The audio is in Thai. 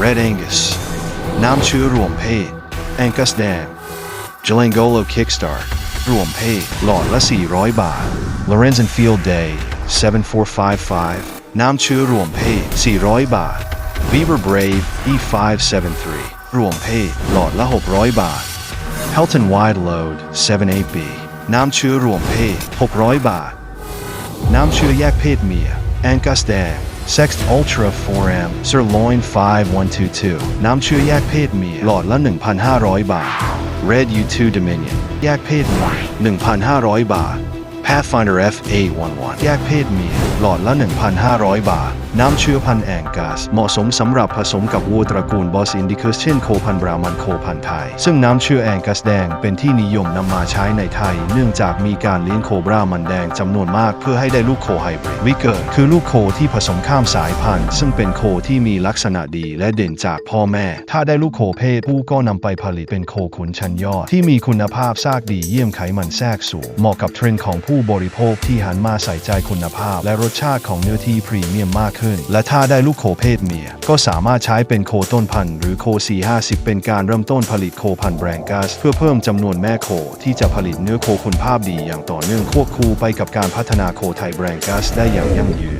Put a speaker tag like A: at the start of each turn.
A: Red Angus, Namchu Ruompei, Angus Dam, Jelangolo Kickstart, Ruompei, Law Lessi Roy Ba, Lorenzen Field Day, 7455, Namchu Ruompei, Si Roy Ba, Beaver Brave, E573, Ruompei, Law Lahop Roy Ba, Helton Wide Load, 78B, Namchu Ruompei, Hop Roy Ba, Namchu Yak Pit Mia, Angus Dam, Sext Ultra 4M Sirloin 5122 น้ำเชื้อแยกเพศเมียหลอดละ 1,500 บาท Red U2 Dominion แยกเพศเมีย1,500 บาท Pathfinder F811 แยกเพศเมีย หลอดละ 1,500 บาท น้ำเชื้อพันแองกัสเหมาะสมสำหรับผสมกับวัวตระกูลบอสอินดิคัสเช่นโคพันบรามันโคพันไทย ซึ่งน้ำเชื้อแองกัสแดงเป็นที่นิยมนำมาใช้ในไทย เนื่องจากมีการเลี้ยงโคบรามันแดงจำนวนมากเพื่อให้ได้ลูกโคไฮบริดวิกเกอร์คือลูกโคที่ผสมข้ามสายพันธุ์ ซึ่งเป็นโคที่มีลักษณะดีและเด่นจากพ่อแม่ ถ้าได้ลูกโคเพศผู้ก็นำไปผลิตเป็นโคขุนชั้นยอดที่มีคุณภาพซากดีเยี่ยมไขมันแทรกสูงเหมาะกับเทรนด์ของผู้บริโภคที่หันมาใส่ใจคุณภาพ และรสชาติของเนื้อที่พรีเมียมมากขึ้น และถ้าได้ลูกโคเพศเมีย ก็สามารถใช้เป็นโคต้นพันธุ์หรือโค450 เป็นการเริ่มต้นผลิตโคพันธุ์แบรนกัสเพื่อเพิ่มจำนวนแม่โคที่จะผลิตเนื้อโคคุณภาพดีอย่างต่อเนื่องควบคู่ไปกับการพัฒนาโคไทยแบรนกัสได้อย่างยั่งยืน